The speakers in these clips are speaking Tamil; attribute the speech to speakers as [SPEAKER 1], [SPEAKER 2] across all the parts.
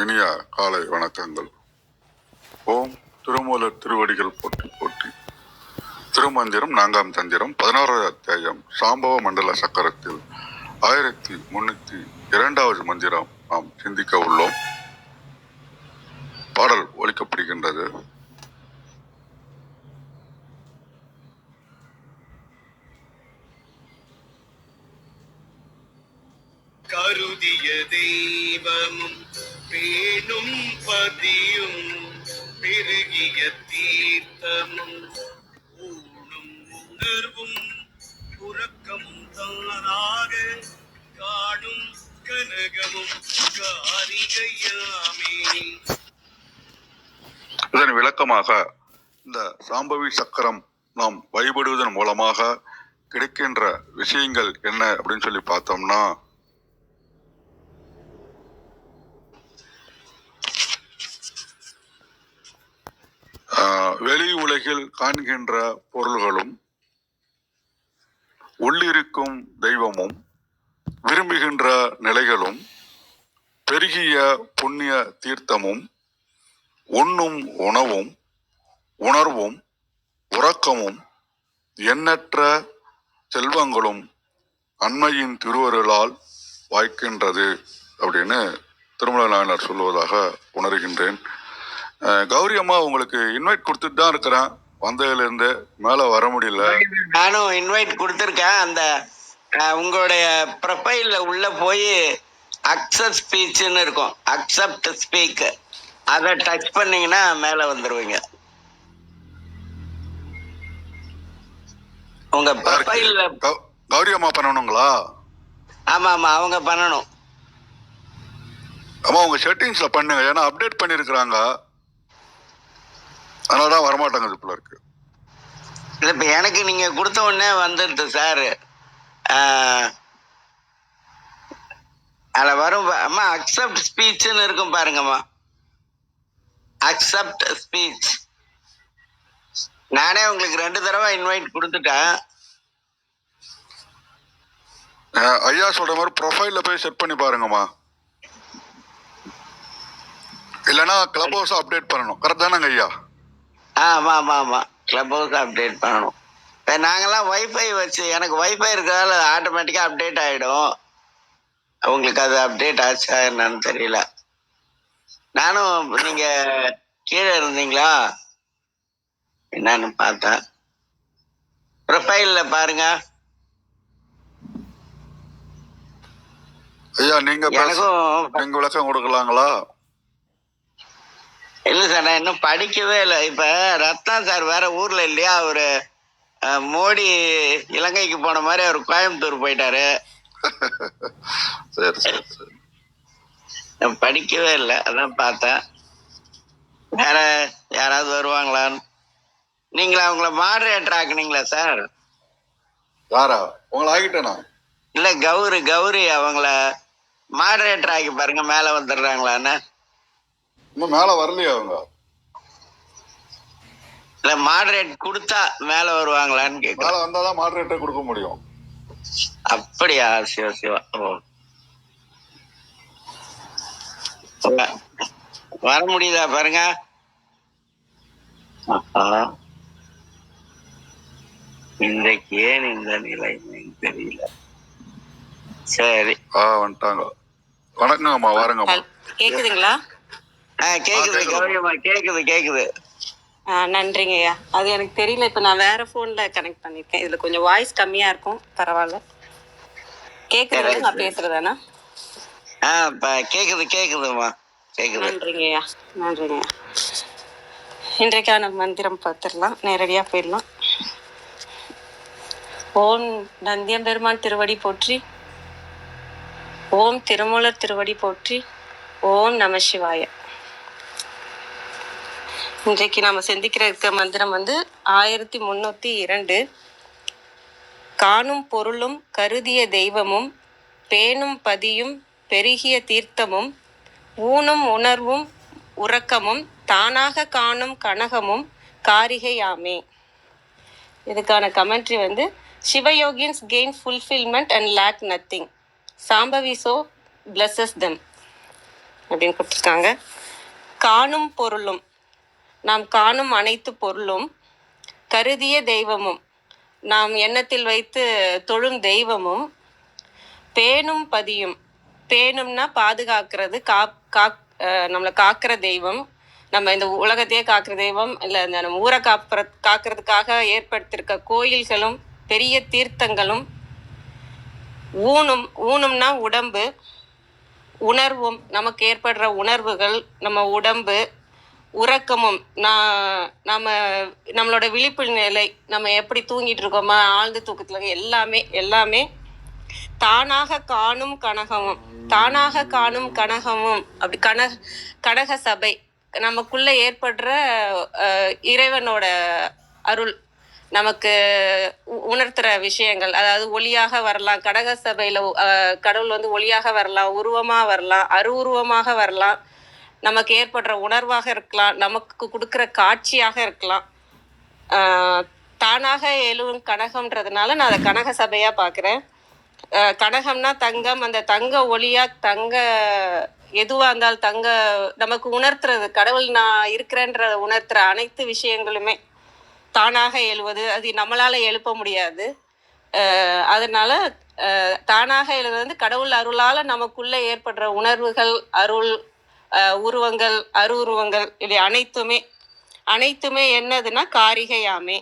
[SPEAKER 1] இனிய காலை வணக்கங்கள். ஓம் திருமூலர் திருவடிகள் போட்டி போட்டி திருமந்திரம் நான்காம் தந்திரம் பதினாறாவது அத்தியாயம் சாம்பவ மண்டல சக்கரத்தில். ஆயிரத்தி முன்னூத்தி இரண்டாவது மந்திரம் நாம் சிந்திக்க உள்ளோம். பாடல் ஒழிக்கப்படுகின்றது
[SPEAKER 2] கருதிய தெய்வமும் பேணும் பதியும் பெருகிய தீர்த்தமும் ஊனும் உணர்வும் உறக்கமும் தானாக காணும் கனகமும் காரிகையாமே.
[SPEAKER 1] இதன் விளக்கமாக இந்த சாம்பவி சக்கரம் நாம் வழிபடுவதன் மூலமாக கிடைக்கின்ற விஷயங்கள் என்ன அப்படின்னு சொல்லி பார்த்தோம்னா வெளி உலகில் காண்கின்ற பொருள்களும் உள்ளிருக்கும் தெய்வமும் விரும்புகின்ற நிலைகளும் பெருகிய புண்ணிய தீர்த்தமும் உண்ணும் உணவும் உணர்வும் உறக்கமும் எண்ணற்ற செல்வங்களும் அண்மையின் திருவருளால் வாய்க்கின்றது அப்படின்னு திருமல நாயனார் சொல்வதாக உணர்கின்றேன். கௌரி அம்மா உங்களுக்கு இன்வைட் கொடுத்துட்டு தான் இருக்கிறேன். வந்ததுலேருந்து மேலே வர முடியல.
[SPEAKER 3] நானும் இன்வைட் கொடுத்துருக்கேன். அந்த உங்களுடைய ப்ரொஃபைல்ல உள்ள போய் அக்செப்ட் ஸ்பீச்னு இருக்கும். அக்செப்ட் ஸ்பீக் அதை டச் பண்ணீங்கன்னா மேலே வந்துருவீங்க. உங்க ப்ரொஃபைல்ல
[SPEAKER 1] கௌரி அம்மா பண்ணணுங்களா?
[SPEAKER 3] ஆமா ஆமா. அவங்க பண்ணணும்.
[SPEAKER 1] அம்மா உங்க செட்டிங்ஸ்ல பண்ணுங்க. ஏன்னா அப்டேட் பண்ணியிருக்கிறாங்க அதனால தான் வரமாட்டாங்க போல இருக்கு.
[SPEAKER 3] இல்லை இப்போ எனக்கு நீங்க கொடுத்த உடனே வந்துடுது சார் அதில் வரும் அம்மா அக்செப்ட் ஸ்பீச்னு இருக்கும் பாருங்கம்மா. அக்செப்ட் ஸ்பீச் நானே உங்களுக்கு ரெண்டு தடவை இன்வைட் கொடுத்துட்டேன்.
[SPEAKER 1] ஐயா சொல்ற மாதிரி ப்ரொஃபைல்ல போய் செட் பண்ணி பாருங்கம்மா. இல்லைன்னா கிளப் ஹவுஸ் அப்டேட் பண்ணணும். கரெக்ட் தானேங்க ஐயா?
[SPEAKER 3] ஆமாம் ஆமாம் ஆமாம் கிளப் ஹவுஸ் அப்டேட் பண்ணணும். இப்போ நாங்கெல்லாம் வைஃபை வச்சு எனக்கு வைஃபை இருக்கிறதால ஆட்டோமேட்டிக்காக அப்டேட் ஆகிடும் உங்களுக்கு அது அப்டேட் ஆச்சா என்னன்னு தெரியல. நானும் நீங்கள் கீழே இருந்தீங்களா? என்னன்னு பார்த்தேன். ப்ரொஃபைலில் பாருங்க.
[SPEAKER 1] ஐயா நீங்க பேச
[SPEAKER 3] எனக்கும்
[SPEAKER 1] நீங்க விளக்கம் கொடுக்கலாங்களா?
[SPEAKER 3] இல்லை சார் நான் இன்னும் படிக்கவே இல்லை. இப்போ ரத்னா சார் வேற ஊரில் இல்லையா? அவர் மோடி இலங்கைக்கு போன மாதிரி அவர் கோயம்புத்தூர் போயிட்டாரு.
[SPEAKER 1] சரி சரி சரி.
[SPEAKER 3] நான் படிக்கவே இல்லை அதான் பார்த்தேன். வேற யாராவது வருவாங்களான்னு நீங்களா அவங்கள மாடரேட்டர் ஆக்குனீங்களா சார்?
[SPEAKER 1] யாரா? உங்களை ஆகிட்டேனா
[SPEAKER 3] இல்லை கௌரி கௌரி அவங்கள மாடரேட்டர் ஆக்கி பாருங்க மேலே வந்துடுறாங்களான்னு.
[SPEAKER 1] இன்னும் மேல வரலையா அவங்க?
[SPEAKER 3] இல்லை மாடரேட் கொடுத்தா மேலே வருவாங்களான்னு கேட்குறேன்
[SPEAKER 1] மேல வந்தாதான் மாடரேட்டர் கொடுக்க முடியும்.
[SPEAKER 3] அப்படியா? சிவா சிவா வர முடியுதா பாருங்க. இன்றைக்கு ஏன் இந்த நிலை தெரியல. சரி.
[SPEAKER 1] வந்துட்டாங்க. வணக்கங்கம்மா வாருங்கம்மா.
[SPEAKER 4] கேக்குதுங்களா?
[SPEAKER 3] கேக்குது
[SPEAKER 1] கேக்குது.
[SPEAKER 3] கௌரியம்மா கேக்குது கேக்குது.
[SPEAKER 4] ஆ, நன்றிங்கய்யா அது எனக்கு தெரியல இப்போ நான் வேற ஃபோன்ல கனெக்ட் பண்ணிருக்கேன். இதுல கொஞ்சம் வாய்ஸ் கம்மியா இருக்கும் பரவாயில்ல. கேக்குதுங்களா நான் பேசுறதானா?
[SPEAKER 3] ஆ இப்ப கேக்குது கேக்குதும்மா. கேக்குது.
[SPEAKER 4] நன்றிங்கய்யா நன்றிங்கய்யா இன்றைக்கான மந்திரம் பார்த்துடலாம் நேரடியா போயிடலாம். ஓம் நந்தியம் பெருமான் திருவடி போற்றி. ஓம் திருமூலர் திருவடி போற்றி. ஓம் நம சிவாய. இன்றைக்கு நாம் சிந்திக்கிற இருக்க மந்திரம் வந்து ஆயிரத்தி முன்னூற்றி இரண்டு. காணும் பொருளும் கருதிய தெய்வமும் பேணும் பதியும் பெருகிய தீர்த்தமும் ஊனும் உணர்வும் உறக்கமும் தானாக காணும் கனகமும் காரிகையாமே. இதுக்கான கமெண்ட்ரி வந்து சிவயோகின்ஸ் gain fulfilment and lack nothing சாம்பவிசோ blesses them அப்படின்னு கொடுத்துருக்காங்க. காணும் பொருளும் நாம் காணும் அனைத்து பொருளும் கருதிய தெய்வமும் நாம் எண்ணத்தில் வைத்து தொழும் தெய்வமும் பேணும் பதியும். பேணும்னா பாதுகாக்கிறது காப் காக் நம்மளை காக்கிற தெய்வம். நம்ம இந்த உலகத்தையே காக்கிற தெய்வம் இல்லை இந்த நம்ம ஊரை காப்புற காக்கிறதுக்காக ஏற்படுத்தியிருக்க கோயில்களும் பெரிய தீர்த்தங்களும் ஊனும் ஊனும்னா உடம்பு உணர்வும் நமக்கு ஏற்படுற உணர்வுகள் நம்ம உடம்பு உறக்கமும் நான் நம்ம நம்மளோட விழிப்பு நிலை நம்ம எப்படி தூங்கிட்டு இருக்கோமா ஆழ்ந்த தூக்கத்துல எல்லாமே எல்லாமே தானாக காணும் கனகமும் தானாக காணும் கனகமும். அப்படி கன கனக சபை நமக்குள்ள ஏற்படுற இறைவனோட அருள் நமக்கு உ- உணர்த்துற விஷயங்கள் அதாவது ஒளியாக வரலாம் கடக சபையில கடவுள் வந்து ஒளியாக வரலாம் உருவமா வரலாம் அருவுருவமாக வரலாம். நமக்கு ஏற்படுற உணர்வாக இருக்கலாம் நமக்கு கொடுக்குற காட்சியாக இருக்கலாம். தானாக எழுவும் கனகம்ன்றதுனால நான் அதை கனக சபையாக பார்க்குறேன். கனகம்னா தங்கம் அந்த தங்க ஒளியா தங்க எதுவாக இருந்தாலும் தங்க நமக்கு உணர்த்துறது கடவுள் நான் இருக்கிறேன்ற உணர்த்துற அனைத்து விஷயங்களுமே தானாக எழுவது. அது நம்மளால எழுப்ப முடியாது. அதனால தானாக எழுதுறது வந்து கடவுள் அருளால் நமக்குள்ளே ஏற்படுற உணர்வுகள் அருள் உருவங்கள் அருவுருவங்கள் இது அனைத்துமே அனைத்துமே என்னதுன்னா காரிகையாமே.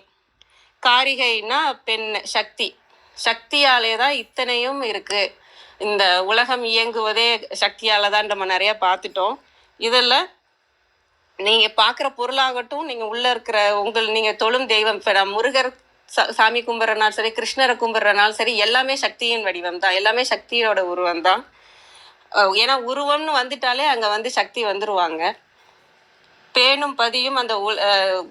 [SPEAKER 4] காரிகைன்னா பெண் சக்தி. சக்தியாலே தான் இத்தனையும் இருக்கு. இந்த உலகம் இயங்குவதே சக்தியால தான் நம்ம நிறைய பார்த்துட்டோம். இதில் நீங்க பார்க்குற பொருளாகட்டும் நீங்க உள்ள இருக்கிற உங்கள் நீங்க தொழும் தெய்வம் இப்போ நான் முருகர் சா- சாமி கும்பிட்றனாலும் சரி கிருஷ்ணரை கும்பிட்றனாலும் சரி எல்லாமே சக்தியின் வடிவம் தான் எல்லாமே சக்தியோட உருவம் தான் ஏன்னா உருவம்னு வந்துட்டாலே அங்க வந்து சக்தி வந்துருவாங்க. பேணும் பதியும் அந்த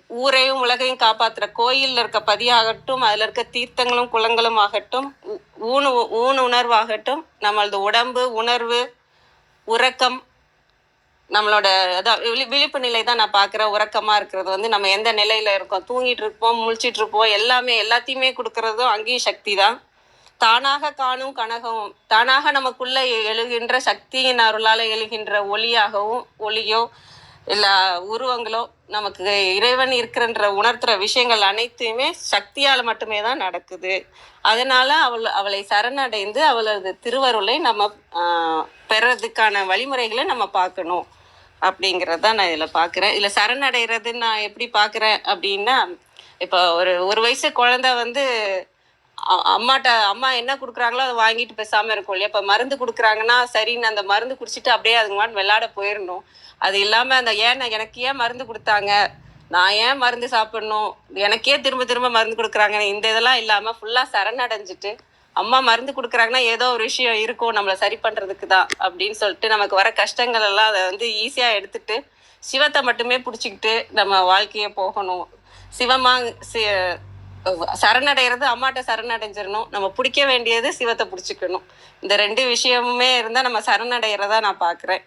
[SPEAKER 4] ஊரையும் உலகையும் காப்பாத்துற கோயில்ல இருக்க பதியாகட்டும் அதுல இருக்க தீர்த்தங்களும் குளங்களும் ஆகட்டும் ஊ- ஊனு ஊன் உணர்வாகட்டும் நம்மளது உடம்பு உணர்வு உறக்கம் நம்மளோட அதான் விழிப்பு நிலை தான் நான் பார்க்குறேன் உறக்கமா இருக்கிறது. வந்து நம்ம எந்த நிலையில இருக்கோம்? தூங்கிட்டு இருப்போம் முழிச்சிட்டு இருப்போம் எல்லாமே எல்லாத்தையுமே கொடுக்கறதும் அங்கேயும் சக்தி தான். தானாக காணும் கனகம் தானாக நமக்குள்ள எழுகின்ற சக்தியின் அருளால் எழுகின்ற ஒளியாகவும் ஒளியோ இல்லை உருவங்களோ நமக்கு இறைவன் இருக்கிறன்ற உணர்த்துற விஷயங்கள் அனைத்தையுமே சக்தியால் மட்டுமே தான் நடக்குது. அதனால அவள் அவளை சரணடைந்து அவளது திருவருளை நம்ம பெறதுக்கான வழிமுறைகளை நம்ம பார்க்கணும் அப்படிங்கிறது தான் நான் இதில் பார்க்குறேன். இதில் சரணடைகிறது நான் எப்படி பார்க்குறேன் அப்படின்னா இப்போ ஒரு ஒரு வயசு குழந்தை வந்து அம்மாட்ட அம்மா என்ன கொடுக்குறாங்களோ அதை வாங்கிட்டு பேசாமல் இருக்கும் இல்லையா? இப்போ மருந்து கொடுக்குறாங்கன்னா சரின்னு அந்த மருந்து குடிச்சிட்டு அப்படியே அதுங்க மாட்டு விளையாட போயிடணும் அது இல்லாமல் அந்த ஏன் எனக்கு ஏன் மருந்து கொடுத்தாங்க? நான் ஏன் மருந்து சாப்பிடணும்? எனக்கே திரும்ப திரும்ப மருந்து கொடுக்குறாங்க. இந்த இதெல்லாம் இல்லாமல் ஃபுல்லாக சரணடைஞ்சிட்டு அம்மா மருந்து கொடுக்குறாங்கன்னா ஏதோ ஒரு விஷயம் இருக்கும். நம்மளை சரி பண்ணுறதுக்கு தான் அப்படின்னு சொல்லிட்டு நமக்கு வர கஷ்டங்கள் எல்லாம் அதை வந்து ஈஸியாக எடுத்துட்டு சிவத்தை மட்டுமே பிடிச்சிக்கிட்டு நம்ம வாழ்க்கையை போகணும். சிவமா சி சரணடைகிறது அம்மாட்ட சரணடைஞ்சிடணும் நம்ம பிடிக்க வேண்டியது சிவத்தை பிடிச்சிக்கணும். இந்த ரெண்டு விஷயமுமே இருந்தால் நம்ம சரணடைகிறதா நான் பார்க்குறேன்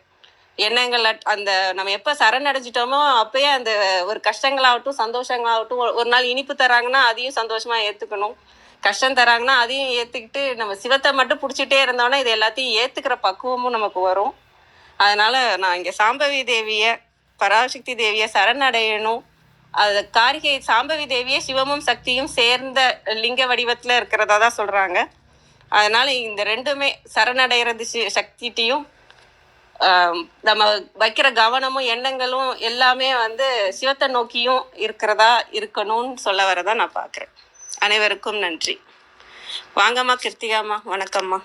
[SPEAKER 4] எண்ணங்கள் அட்- அந்த நம்ம எப்போ சரணடைஞ்சிட்டோமோ அப்பயே அந்த ஒரு கஷ்டங்களாகட்டும் சந்தோஷங்களாகட்டும் ஒரு- நாள் இனிப்பு தராங்கன்னா அதையும் சந்தோஷமா ஏற்றுக்கணும் கஷ்டம் தராங்கன்னா அதையும் ஏற்றுக்கிட்டு நம்ம சிவத்தை மட்டும் பிடிச்சிட்டே இருந்தோம்னா இது எல்லாத்தையும் ஏற்றுக்கிற பக்குவமும் நமக்கு வரும். அதனால நான் இங்கே சாம்பவி தேவியை பராசக்தி தேவியை சரணடையணும். அது காரிகை சாம்பவி தேவியே சிவமும் சக்தியும் சேர்ந்த லிங்க வடிவத்தில் இருக்கிறதா தான் சொல்கிறாங்க அதனால இந்த ரெண்டுமே சரணடைகிறது சக்திட்டையும் நம்ம வைக்கிற கவனமும் எண்ணங்களும் எல்லாமே வந்து சிவத்தை நோக்கியும் இருக்கிறதா இருக்கணும்னு சொல்ல வரதான் நான் பார்க்குறேன். அனைவருக்கும் நன்றி. வாங்கம்மா கிருத்திகாம்மா வணக்கம்மா.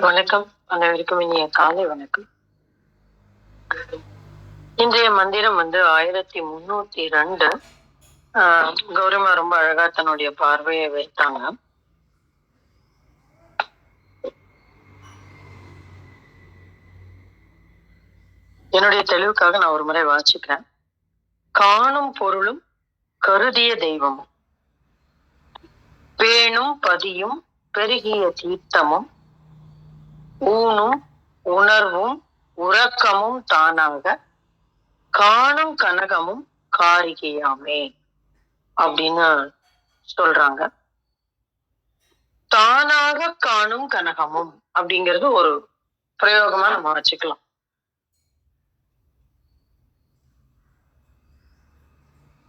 [SPEAKER 5] வணக்கம். அனைவருக்கும் இனிய காலை வணக்கம். இன்றைய மந்திரம் வந்து ஆயிரத்தி முன்னூத்தி ரெண்டு. ஆஹ் ரொம்ப அழகா தன்னுடைய பார்வையை வைத்தாங்க. என்னுடைய தெளிவுக்காக நான் ஒரு முறை வாசிக்கிறேன். காணும் பொருளும் கருதிய தெய்வமும். பேணும் பதியும் பெருகிய தீர்த்தமும் ஊனும் உணர்வும் உறக்கமும் தானாக காணும் கனகமும் காரிகையாமே அப்படின்னு சொல்றாங்க. தானாக காணும் கனகமும் அப்படிங்கிறது ஒரு பிரயோகமா நம்ம வச்சுக்கலாம்.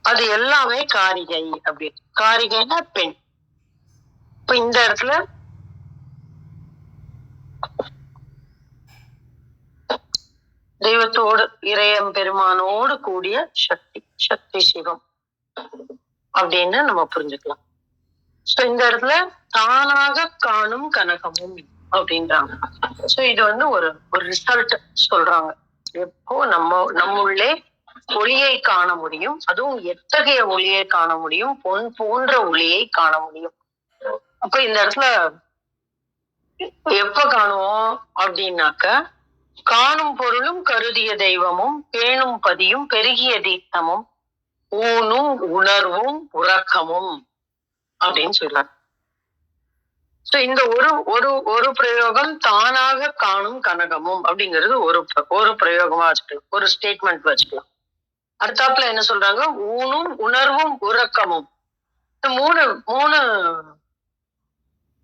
[SPEAKER 5] அது எல்லாமே காரிகை அப்படி. காரிகைன்னா பெண். இப்ப இந்த இடத்துல தெய்வத்தோடு இறையம் பெருமானோடு கூடிய சக்தி சக்தி சிவம் அப்படின்னு நம்ம புரிஞ்சுக்கலாம். சோ இந்த இடத்துல தானாக காணும் கனகமும் அப்படின்றாங்க. சோ இது வந்து ஒரு ஒரு ரிசல்ட் சொல்றாங்க. எப்போ நம்ம நம்முள்ளே ஒளியை காண முடியும் அதுவும் எத்தகைய ஒளியை காண முடியும் பொன் போன்ற ஒளியை காண முடியும். அப்ப இந்த இடத்துல எப்ப காணுவோம் அப்படின்னாக்க காணும் பொருளும் கருதிய தெய்வமும் பேணும் பதியும் பெருகிய தீர்த்தமும் ஊனும் உணர்வும் உறக்கமும் அப்படின்னு சொல்றாங்க சோ இந்த ஒரு ஒரு ஒரு பிரயோகம் தானாக காணும் கனகமும் அப்படிங்கிறது ஒரு ஒரு பிரயோகமா வச்சுக்கலாம். ஒரு ஸ்டேட்மெண்ட் வச்சுக்கலாம். அடுத்தாப்புல என்ன சொல்றாங்க? ஊனும் உணர்வும் உறக்கமும். இந்த மூணு மூணு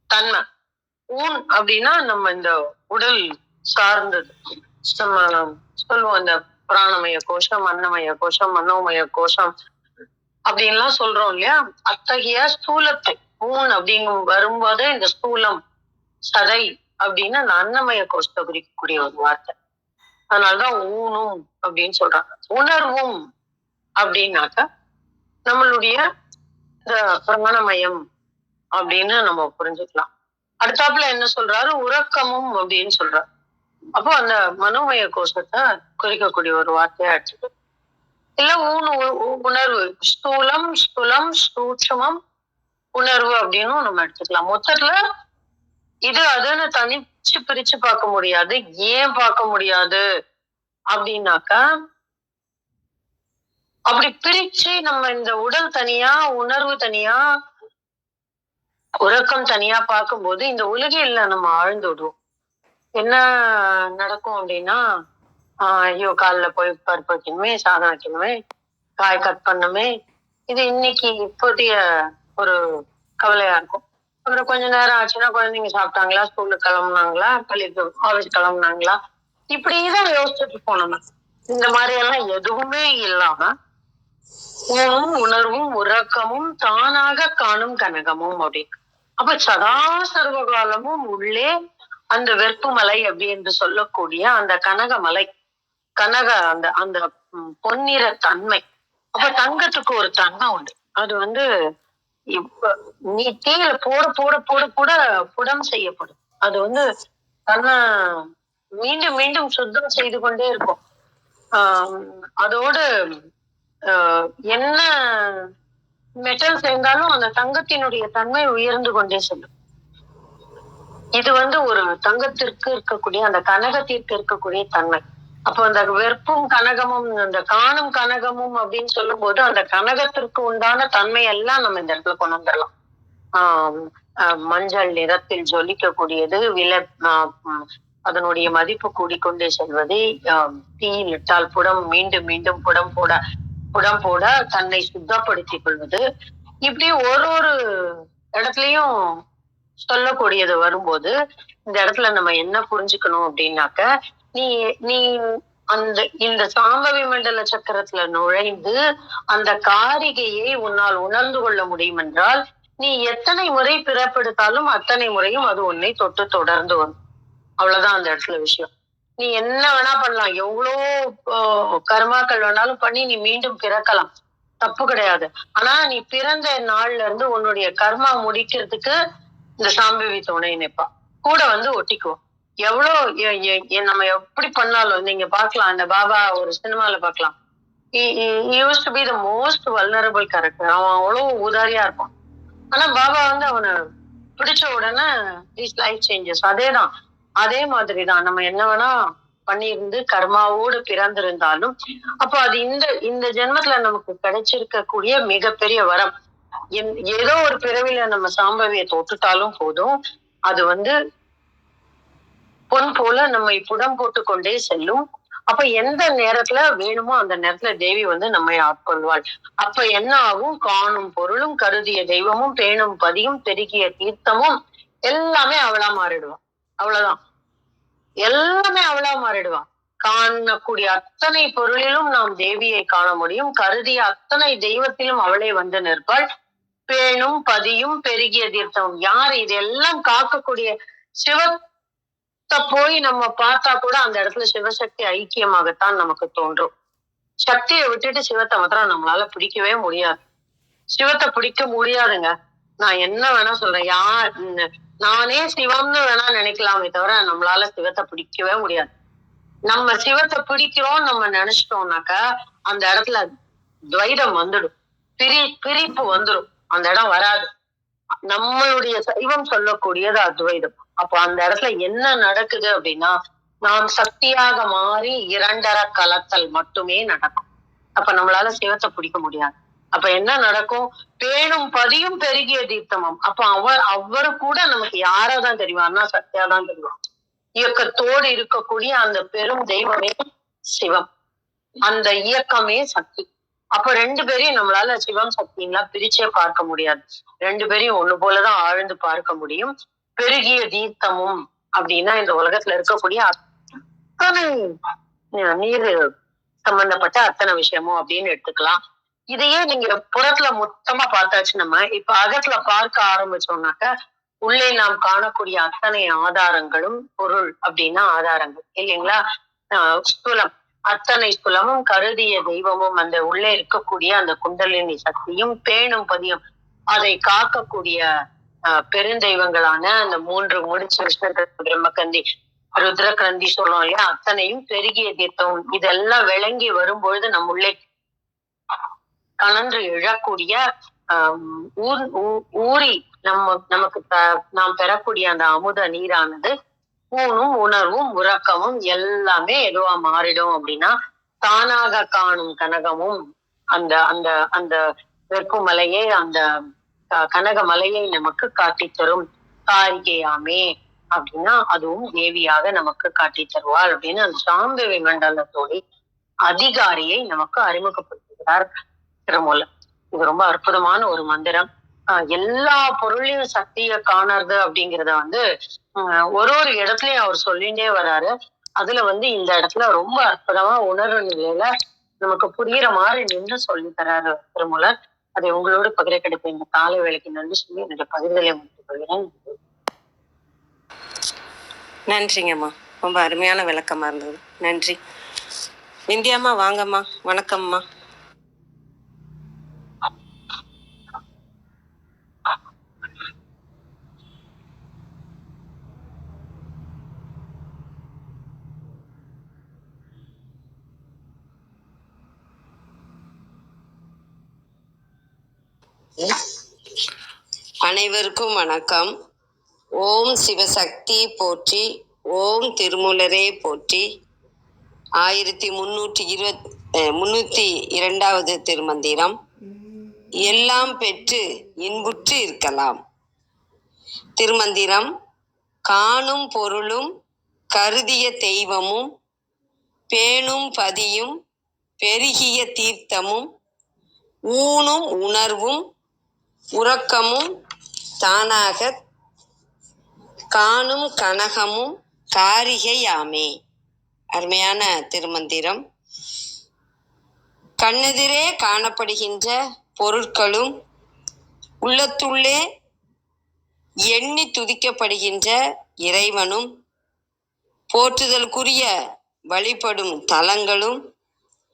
[SPEAKER 5] தன்மை. ஊன் அப்படின்னா நம்ம இந்த உடல் சார்ந்தது. நம்ம சொல்லுவோம் இந்த பிராணமய கோஷம் அன்னமய கோஷம் மனோமய கோஷம் அப்படின்லாம் சொல்றோம் இல்லையா? அத்தகைய ஸ்தூலத்தை ஊன் அப்படிங்கும் வரும்போது இந்த ஸ்தூலம் சதை அப்படின்னு அந்த அன்னமய கோஷத்தை குறிக்கக்கூடிய ஒரு வார்த்தை. அதனாலதான் ஊனும் அப்படின்னு சொல்றாங்க. உணர்வும் அப்படின்னாக்க நம்மளுடைய இந்த பிராணமயம் அப்படின்னு நம்ம புரிஞ்சுக்கலாம். அடுத்தாப்புல என்ன சொல்றாரு? உறக்கமும் அப்படின்னு சொல்றாரு. அப்போ அந்த மனோமய கோஷத்தை குறிக்கக்கூடிய ஒரு வார்த்தையா எடுத்துக்கு. இல்ல ஊனு உ- உணர்வு. ஸ்தூலம் ஸ்துலம் சூட்சமம் உணர்வு அப்படின்னு நம்ம எடுத்துக்கலாம். மொத்தத்துல இது அதுன்னு தனிச்சு பிரிச்சு பார்க்க முடியாது. ஏன் பார்க்க முடியாது? அப்படின்னாக்கா அப்படி பிரிச்சு நம்ம இந்த உடல் தனியா உணர்வு தனியா உறக்கம் தனியா பார்க்கும்போது இந்த உலகில நம்ம ஆழ்ந்து விடுவோம். என்ன நடக்கும் அப்படின்னா ஆஹ் ஐயோ காலைல போய் பருப்பு வைக்கணுமே சாதம் வைக்கணுமே காய் கட் பண்ணணுமே இது இன்னைக்கு இப்போதைய ஒரு கவலையா இருக்கும். அப்புறம் கொஞ்ச நேரம் ஆச்சுன்னா குழந்தைங்க சாப்பிட்டாங்களா ஸ்கூலுக்கு கிளம்புனாங்களா பள்ளிக்கு காலேஜ் கிளம்புனாங்களா இப்படிதான் யோசிச்சுட்டு போனோம் இந்த மாதிரி எல்லாம் எதுவுமே இல்லாம உணவும் உணர்வும் உறக்கமும் தானாக காணும் கனகமும் அப்படின்னு. அப்ப சதா சர்வகாலமும் உள்ளே அந்த வெற்புமலை அப்படி என்று சொல்லக்கூடிய அந்த கனகமலை கனக அந்த அந்த பொன்னிற தன்மை. அப்ப தங்கத்துக்கு ஒரு தன்மை உண்டு. அது வந்து இப்ப நீ தீயில போட போட போட கூட புடம் செய்யப்படும். அது வந்து தன்னை மீண்டும் மீண்டும் சுத்தம் செய்து கொண்டே இருக்கும். ஆஹ் அதோடு ஆஹ் என்ன மெட்டல் சேர்ந்தாலும் அந்த தங்கத்தினுடைய தன்மை உயர்ந்து கொண்டே செல்லும். இது வந்து ஒரு தங்கத்திற்கு இருக்கக்கூடிய அந்த கனகத்திற்கு இருக்கக்கூடிய தன்மை. அப்போ அந்த வெறுப்பும் கனகமும் அந்த காணும் கனகமும் அப்படின்னு சொல்லும் போது அந்த கனகத்திற்கு உண்டான தன்மை எல்லாம் நம்ம இந்த இடத்துல கொண்டு வந்துடலாம். ஆஹ் மஞ்சள் நிறத்தில் ஜொலிக்கக்கூடியது வில ஆஹ் அதனுடைய மதிப்பு கூடிக்கொண்டே செல்வது தீயில் இட்டால் புடம் மீண்டும் மீண்டும் புடம் போட புடம் போட தன்னை சுத்தப்படுத்திக் கொள்வது. இப்படி ஒரு ஒரு இடத்துலயும் சொல்லக்கூடியது வரும்போது இந்த இடத்துல நம்ம என்ன புரிஞ்சுக்கணும் அப்படின்னாக்க நீ நீ அந்த இந்த சாம்பவி மண்டல சக்கரத்துல நுழைந்து அந்த காரிகையை உன்னால் உணர்ந்து கொள்ள முடியும் என்றால் நீ எத்தனை முறை பிறப்பெடுத்தாலும் அத்தனை முறையும் அது உன்னை தொட்டு தொடர்ந்து வரும். அவ்வளவுதான் அந்த இடத்துல விஷயம். நீ என்ன வேணா பண்ணலாம். எவ்வளோ கர்மாக்கள் வேணாலும் பண்ணி நீ மீண்டும் பிறக்கலாம். தப்பு கிடையாது. ஆனா நீ பிறந்த நாள்ல இருந்து உன்னுடைய கர்மா முடிக்கிறதுக்கு இந்த சாம்பவி துணை நினைப்பா. கூட வந்து ஒட்டிக்குவோம் எவ்வளோ நம்ம எப்படி பண்ணாலும் நீங்க பாக்கலாம் அந்த பாபா ஒரு சினிமால பாக்கலாம் used to be the most vulnerable character அவன் அவ்வளவு உதாரியா இருப்பான். ஆனா பாபா வந்து அவனை பிடிச்ச உடனே லைஃப் சேஞ்சஸ் அதேதான். அதே மாதிரிதான். நம்ம என்ன வேணா பண்ணியிருந்து கர்மாவோடு பிறந்திருந்தாலும் அப்போ அது இந்த இந்த ஜென்மத்துல நமக்கு கிடைச்சிருக்கக்கூடிய மிகப்பெரிய வரம். ஏதோ ஒரு பிறவில நம்ம சாம்பவிய தொட்டுட்டாலும் போதும். அது வந்து பொன் போல நம்ம புடம் போட்டு கொண்டே செல்லும். அப்ப எந்த நேரத்துல வேணுமோ அந்த நேரத்துல தேவி வந்து நம்மை ஆட்கொள்வாள். அப்ப என்ன ஆகும்? காணும் பொருளும் கருதிய தெய்வமும் பேணும் பதியும் பெருகிய தீர்த்தமும் எல்லாமே அவளா மாறிடுவான். அவ்வளவுதான். எல்லாமே அவளா மாறிடுவான். காணக்கூடிய அத்தனை பொருளிலும் நாம் தேவியை காண முடியும். கருதிய அத்தனை தெய்வத்திலும் அவளே வந்து நிற்பாள். பேணும் பதியும் பெருகிய தீர்த்தம். யார் இதெல்லாம் காக்கக்கூடிய சிவத்தை போய் நம்ம பார்த்தா கூட அந்த இடத்துல சிவசக்தி ஐக்கியமாகத்தான் நமக்கு தோன்றும். சக்தியை விட்டுட்டு சிவத்தை மாத்திரம் நம்மளால பிடிக்கவே முடியாது. சிவத்தை பிடிக்க முடியாதுங்க. நான் என்ன வேணா சொல்றேன். யார் நானே சிவம்னு வேணா நினைக்கலாமே தவிர நம்மளால சிவத்தை பிடிக்கவே முடியாது. நம்ம சிவத்தை பிடிக்கிறோம் நம்ம நினைச்சிட்டோம்னாக்கா அந்த இடத்துல துவைதம் வந்துடும். பிரி பிரிப்பு வந்துடும் அந்த இடம் வராது. நம்மளுடைய சைவம் சொல்லக்கூடியது அத்வைதம். அப்போ அந்த இடத்துல என்ன நடக்குது அப்படின்னா நாம் சக்தியாக மாறி இரண்டர கலத்தல் மட்டுமே நடக்கும். அப்ப நம்மளால சிவத்தை பிடிக்க முடியாது. அப்ப என்ன நடக்கும்? பேணும் பதியும் பெருகிய தீர்த்தமம். அப்ப அவர் அவரு கூட நமக்கு யாராதான் தெரியுவார்னா சக்தியா தான் தெரியும். இயக்கத்தோடு இருக்கக்கூடிய அந்த பெரும் தெய்வமே சிவம். அந்த இயக்கமே சக்தி. அப்ப ரெண்டு பேரையும் நம்மளால சிவம் சக்திங்களா பிரிச்சே பார்க்க முடியாது. ரெண்டு பேரையும் ஒண்ணு போலதான் ஆழ்ந்து பார்க்க முடியும். பெருகிய தீர்த்தமும் அப்படின்னா இந்த உலகத்துல இருக்கக்கூடிய அத்தனை நீர் சம்பந்தப்பட்ட அத்தனை விஷயமும் அப்படின்னு எடுத்துக்கலாம். இதையே நீங்க புறத்துல மொத்தமா பார்த்தாச்சு நம்ம இப்ப அகத்துல பார்க்க ஆரம்பிச்சோம்னாக்க உள்ளே நாம் காணக்கூடிய அத்தனை ஆதாரங்களும் பொருள் அப்படின்னா ஆதாரங்கள். இல்லைங்களா? ஆஹ் ஸ்தூலம் அத்தனை ஸ்தூலமும் கருதிய தெய்வமும் அந்த உள்ளே இருக்கக்கூடிய அந்த குண்டலினி சக்தியும் பேணும் பதியும். அதை காக்கக்கூடிய பெருந்தெய்வங்களான அந்த மூன்று முடிச்சு விஷ்ணு பிரம்மகந்தி ருத்ரகந்தி சொல்றோம் இல்லையா? அத்தனையும் பெருகிய தீர்த்தம். இதெல்லாம் விளங்கி வரும்பொழுது நம் உள்ளே கலன்று எழக்கூடிய ஊறி நம்ம நமக்கு நாம் பெறக்கூடிய அந்த அமுத நீரானது ஊனும் உணர்வும் உறக்கமும் எல்லாமே எதுவா மாறிடும் அப்படின்னா தானாக காணும் கனகமும் அந்த அந்த அந்த வெப்பமலையை அந்த கனக மலையை நமக்கு காட்டித் தரும். காரிகையாமே அப்படின்னா அதுவும் தேவியாக நமக்கு காட்டி தருவாள் அப்படின்னு அந்த சாம்பவி மண்டலத்தோடி அதிகாரியை நமக்கு அறிமுகப்படுத்துகிறார் திருமூலம் இது ரொம்ப அற்புதமான ஒரு மந்திரம். ஆஹ் எல்லா பொருளையும் சக்தியை காணறது அப்படிங்கிறத வந்து ஆஹ் ஒரு ஒரு இடத்துலயும் அவர் சொல்லிட்டே வர்றாரு அதுல வந்து இந்த இடத்துல ரொம்ப அற்புதமா உணர்வு நிலையில நமக்கு புரியுற மாதிரி நின்று சொல்லி தராரு திருமூலர். அதை உங்களோட பகிர கிடைத்த இந்த காலை வேலைக்கு நன்றி சொல்லி என்னுடைய பகிர்தலை முடித்துக் கொள்கிறேன்.
[SPEAKER 4] நன்றிங்கம்மா. ரொம்ப அருமையான விளக்கமா இருந்தது. நன்றி. இந்தியாம்மா வாங்கம்மா. வணக்கம்மா.
[SPEAKER 6] அனைவருக்கும் வணக்கம். ஓம் சிவசக்தி போற்றி ஓம் திருமூலரே போற்றி. ஆயிரத்தி முன்னூற்றி இருபத் அஹ், முன்னூத்தி இரண்டாவது திருமந்திரம். எல்லாம் பெற்று இன்புற்று இருக்கலாம். திருமந்திரம் காணும் பொருளும் கருதிய தெய்வமும் பேணும் பதியும் பெருகிய தீர்த்தமும் ஊனும் உணர்வும் உறக்கமும் தானாக காணும் கனகமும் காரிகையாமே. அருமையான திருமந்திரம். கண்ணெதிரே காணப்படுகின்ற பொருட்களும் உள்ளத்துள்ளே எண்ணி துதிக்கப்படுகின்ற இறைவனும் போற்றுதலுக்குரிய வழிபடும் தலங்களும்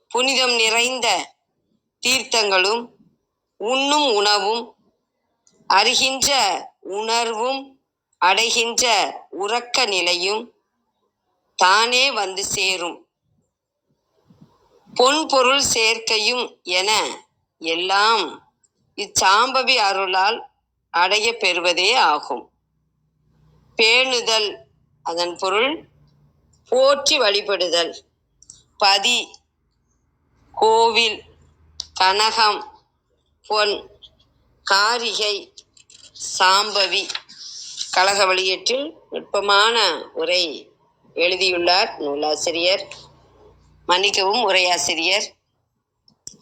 [SPEAKER 6] புனிதம் நிறைந்த தீர்த்தங்களும் உண்ணும் உணவும் அறிகின்ற உணர்வும் அடைகின்ற உறக்க நிலையும் தானே வந்து சேரும். பொன்பொருள் சேர்க்கையும் என எல்லாம் இச்சாம்பவி அருளால் அடைய பெறுவதே ஆகும். பேணுதல் அதன் பொருள் போற்றி வழிபடுதல். பதி கோவில் கனகம் பொன் காரிகை சாம்பவி கழக வெளியீட்டில் நுட்பமான உரை எழுதியுள்ளார் நூலாசிரியர் மன்னிக்கவும் உரையாசிரியர்.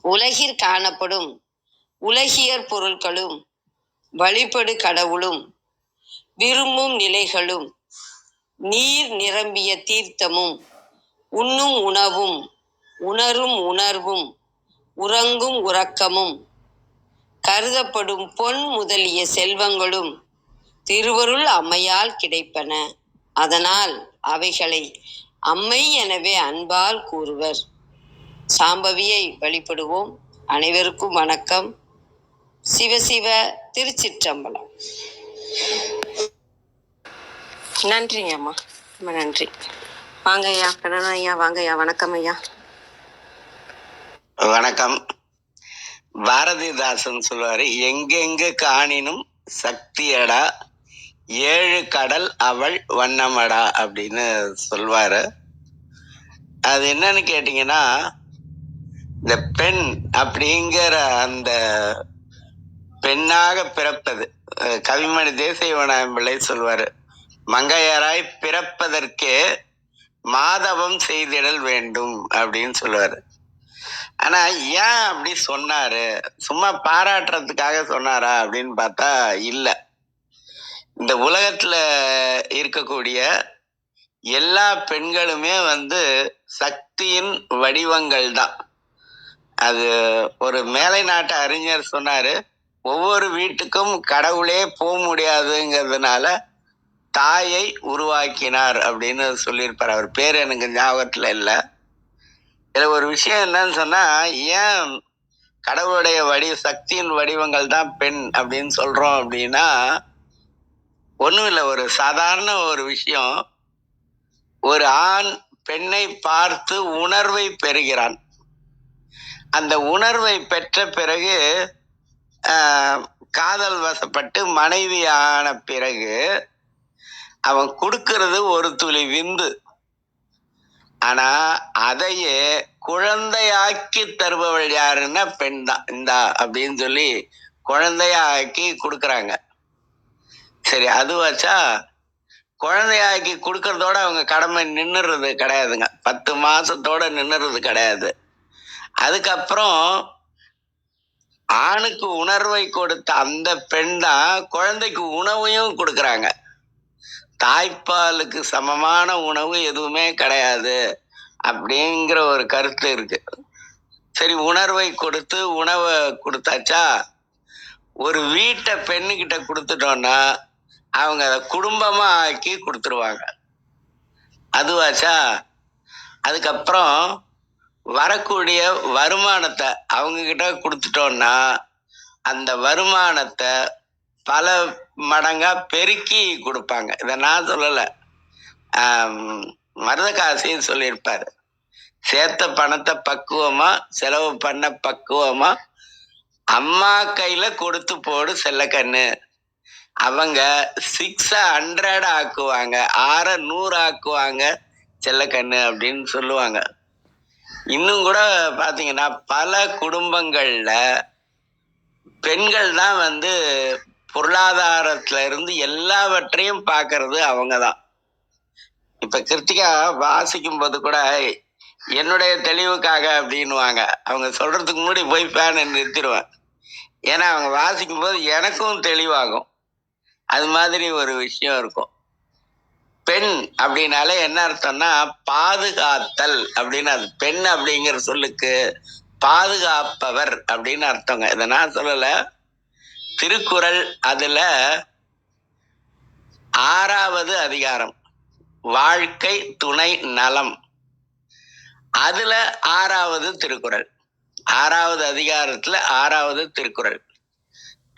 [SPEAKER 6] உலகில் காணப்படும் உலகியற் பொருட்களும் வழிபடு கடவுளும் விரும்பும் நிலைகளும் நீர் நிரம்பிய தீர்த்தமும் உண்ணும் உணவும் உணரும் உணர்வும் உறங்கும் உறக்கமும் கருதப்படும் பொன் முதலிய செல்வங்களும் திருவருள் அம்மையால் கிடைப்பன. அதனால் அவைகளை அம்மை எனவே அன்பால் கூறுவர். சாம்பவியை வழிபடுவோம். அனைவருக்கும் வணக்கம். சிவசிவ திருச்சிற்றம்பலம்.
[SPEAKER 4] நன்றிங்க அம்மா. ரொம்ப நன்றி. வாங்க ஐயா கண்ணன் ஐயா வாங்க ஐயா வணக்கம் ஐயா.
[SPEAKER 3] வணக்கம். பாரதிதாசன் சொல்லுவாரு எங்கெங்கு காணினும் சக்தியடா ஏழு கடல் அவள் வண்ணமடா அப்படின்னு சொல்வாரு. அது என்னன்னு கேட்டீங்கன்னா இந்த பெண் அப்படிங்கிற அந்த பெண்ணாக பிறப்பது கவிமணி தேசிய பிள்ளை சொல்வாரு மங்கையராய் பிறப்பதற்கே மாதவம் செய்திடல் வேண்டும் அப்படின்னு சொல்லுவாரு ஆனா ஏன் அப்படி சொன்னாரு? சும்மா பாராட்டுறதுக்காக சொன்னாரா அப்படின்னு பார்த்தா இல்ல. இந்த உலகத்துல இருக்கக்கூடிய எல்லா பெண்களுமே வந்து சக்தியின் வடிவங்கள் தான். அது ஒரு மேலை நாட்டு அறிஞர் சொன்னாரு ஒவ்வொரு வீட்டுக்கும் கடவுளே போக முடியாதுங்கிறதுனால தாயை உருவாக்கினார் அப்படின்னு சொல்லியிருப்பார். அவர் பேர் எனக்கு ஞாபகத்துல இல்லை. இதில் ஒரு விஷயம் என்னன்னு சொன்னால் ஏன் கடவுளுடைய வடி சக்தியின் வடிவங்கள் தான் பெண் அப்படின்னு சொல்கிறோம் அப்படின்னா ஒன்றும் இல்லை ஒரு சாதாரண ஒரு விஷயம். ஒரு ஆண் பெண்ணை பார்த்து உணர்வை பெறுகிறான். அந்த உணர்வை பெற்ற பிறகு காதல் வசப்பட்டு மனைவி ஆன பிறகு அவன் கொடுக்கறது ஒரு துளி விந்து. ஆனா அதையே குழந்தையாக்கி தருபவள் யாருன்னா பெண் தான். இந்தா அப்படின்னு சொல்லி குழந்தையாக்கி கொடுக்குறாங்க. சரி அது வச்சா குழந்தையாக்கி கொடுக்கறதோட அவங்க கடமை நின்னுறது கிடையாதுங்க. பத்து மாசத்தோட நின்னுறது கிடையாது. அதுக்கப்புறம் ஆணுக்கு உணர்வை கொடுத்த அந்த பெண் தான் குழந்தைக்கு உணவையும் கொடுக்குறாங்க. தாய்ப்பாலுக்கு சமமான உணவு எதுவுமே கிடையாது அப்படிங்கிற ஒரு கருத்து இருக்கு. சரி உணர்வை கொடுத்து உணவை கொடுத்தாச்சா? ஒரு வீட்டை பெண்ணுக்கிட்ட கொடுத்துட்டோம்னா அவங்க அதை குடும்பமாக ஆக்கி கொடுத்துருவாங்க. அதுவாச்சா? அதுக்கப்புறம் வரக்கூடிய வருமானத்தை அவங்கக்கிட்ட கொடுத்துட்டோன்னா அந்த வருமானத்தை பல மடங்கா பெருக்கி கொடுப்பாங்க. இதை நான் சொல்லலை. மருதகாசின்னு சொல்லியிருப்பாரு. சேர்த்த பணத்தை பக்குவமா செலவு பண்ண பக்குவமா அம்மா கையில கொடுத்து போடு செல்லக்கண்ணு. அவங்க சிக்ஸ ஹண்ட்ரட் ஆக்குவாங்க. ஆற நூறு ஆக்குவாங்க செல்லக்கண்ணு அப்படின்னு சொல்லுவாங்க. இன்னும் கூட பாத்தீங்கன்னா பல குடும்பங்கள்ல பெண்கள் தான் வந்து பொருளாதாரத்துல இருந்து எல்லாவற்றையும் பார்க்கறது அவங்க தான் இப்ப கிருத்திகா வாசிக்கும் போது கூட என்னுடைய தெளிவுக்காக அப்படின்னுவாங்க. அவங்க சொல்றதுக்கு முன்னாடி போய் ஃபேனை நிறுத்திடுவேன். ஏன்னா அவங்க வாசிக்கும் போது எனக்கும் தெளிவாகும். அது மாதிரி ஒரு விஷயம் இருக்கும். பெண் அப்படின்னாலே என்ன அர்த்தம்னா பாதுகாத்தல் அப்படின்னு அது. பெண் அப்படிங்கிற சொல்லுக்கு பாதுகாப்பவர் அப்படின்னு அர்த்தங்க. இதை நான் சொல்லலை. திருக்குறள் அதுல ஆறாவது அதிகாரம். வாழ்க்கை துணை நலம். அதுல ஆறாவது திருக்குறள். ஆறாவது அதிகாரத்துல ஆறாவது திருக்குறள்.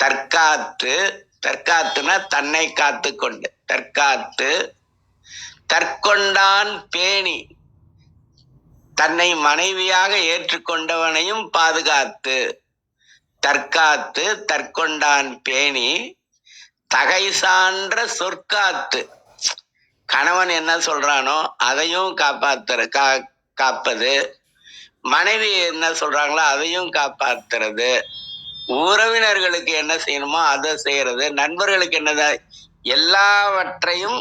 [SPEAKER 3] தற்காத்து தற்காத்துனா தன்னை காத்து கொண்டு. தற்காத்து தற்கொண்டான் பேணி. தன்னை மனைவியாக ஏற்றுக்கொண்டவனையும் பாதுகாத்து. தற்காத்து தற்கொண்டான் பேணி தகை சான்ற சொற்காத்து. கணவன் என்ன சொல்றானோ அதையும் காப்பாத்துற கா காப்பது. மனைவி என்ன சொல்றாங்களோ அதையும் காப்பாத்துறது. உறவினர்களுக்கு என்ன செய்யணுமோ அதை செய்யறது. நண்பர்களுக்கு என்னதான் எல்லாவற்றையும்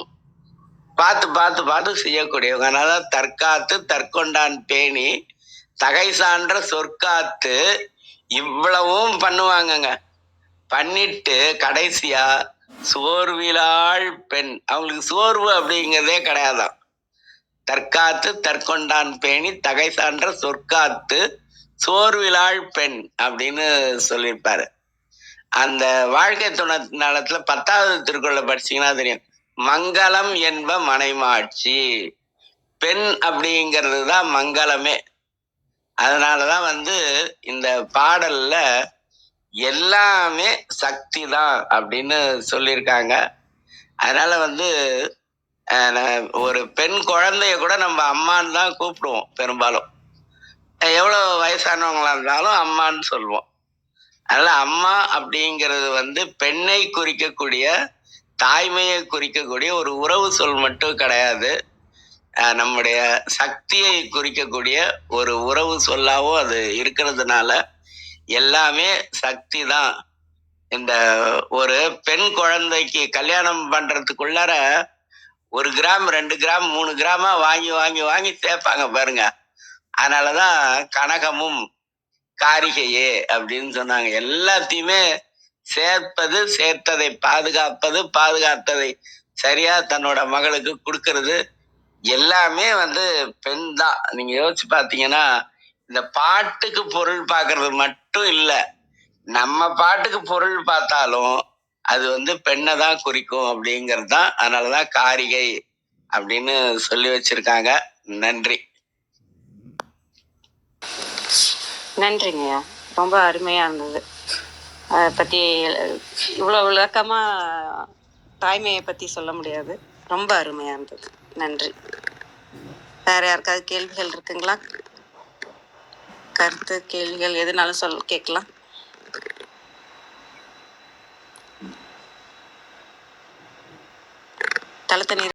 [SPEAKER 3] பார்த்து பார்த்து பார்த்து செய்யக்கூடியவங்க. அதனால தற்காத்து தற்கொண்டான் பேணி தகை சான்ற சொற்காத்து இவ்வளவும் பண்ணுவாங்கங்க. பண்ணிட்டு கடைசியா சோர்விலாள் பெண். அவங்களுக்கு சோர்வு அப்படிங்கிறதே கிடையாதான் தற்காத்து தற்கொண்டான் பேணி தகை சான்ற சொற்காத்து சோர்விலாள் பெண் அப்படின்னு சொல்லியிருப்பாரு. அந்த வாழ்க்கை துணை நலத்துல பத்தாவது திருக்குறளை படிச்சீங்கன்னா தெரியும். மங்களம் என்ப மனைமாட்சி. பெண் அப்படிங்கிறது தான் மங்களமே. அதனாலதான் வந்து இந்த பாடல்ல எல்லாமே சக்தி தான் அப்படின்னு சொல்லியிருக்காங்க. அதனால வந்து நான் ஒரு பெண் குழந்தைய கூட நம்ம அம்மான்னு தான் கூப்பிடுவோம் பெரும்பாலும். எவ்வளோ வயசானவங்களா இருந்தாலும் அம்மான்னு சொல்லுவோம். அதனால அம்மா அப்படிங்கிறது வந்து பெண்ணை குறிக்கக்கூடிய தாய்மையை குறிக்கக்கூடிய ஒரு உறவு சொல் மட்டும் கிடையாது. நம்முடைய சக்தியை குறிக்கக்கூடிய ஒரு உறவு சொல்லாவும் அது இருக்கிறதுனால எல்லாமே சக்தி தான் இந்த ஒரு பெண் குழந்தைக்கு கல்யாணம் பண்றதுக்குள்ளார ஒரு கிராம் ரெண்டு கிராம் மூணு கிராமா வாங்கி வாங்கி வாங்கி சேர்ப்பாங்க பாருங்க. அதனாலதான் கனகமும் காரிகையே அப்படின்னு சொன்னாங்க. எல்லாத்தையுமே சேர்ப்பது சேர்த்ததை பாதுகாப்பது பாதுகாத்ததை சரியா தன்னோட மகளுக்கு கொடுக்கறது. எல்லாமே வந்து பெண் தான். நீங்க யோசிச்சு பார்த்தீங்கன்னா இந்த பாட்டுக்கு பொருள் பார்க்கறது மட்டும் இல்லை. நம்ம பாட்டுக்கு பொருள் பார்த்தாலும் அது வந்து பெண்ணை தான் குறிக்கும் அப்படிங்கிறது தான். அதனாலதான் காரிகை அப்படின்னு சொல்லி வச்சிருக்காங்க. நன்றி.
[SPEAKER 4] நன்றிங்கய்யா ரொம்ப அருமையாக இருந்தது. அதை பற்றி இவ்வளோ விளக்கமாக தாய்மையை பற்றி சொல்ல முடியாது. ரொம்ப அருமையாக இருந்தது. நன்றி. வேறு யாருக்காவது கேள்விகள் இருக்குங்களா? கருத்து கேள்விகள் எதுனாலும் சொல் கேட்கலாம். தளத்தை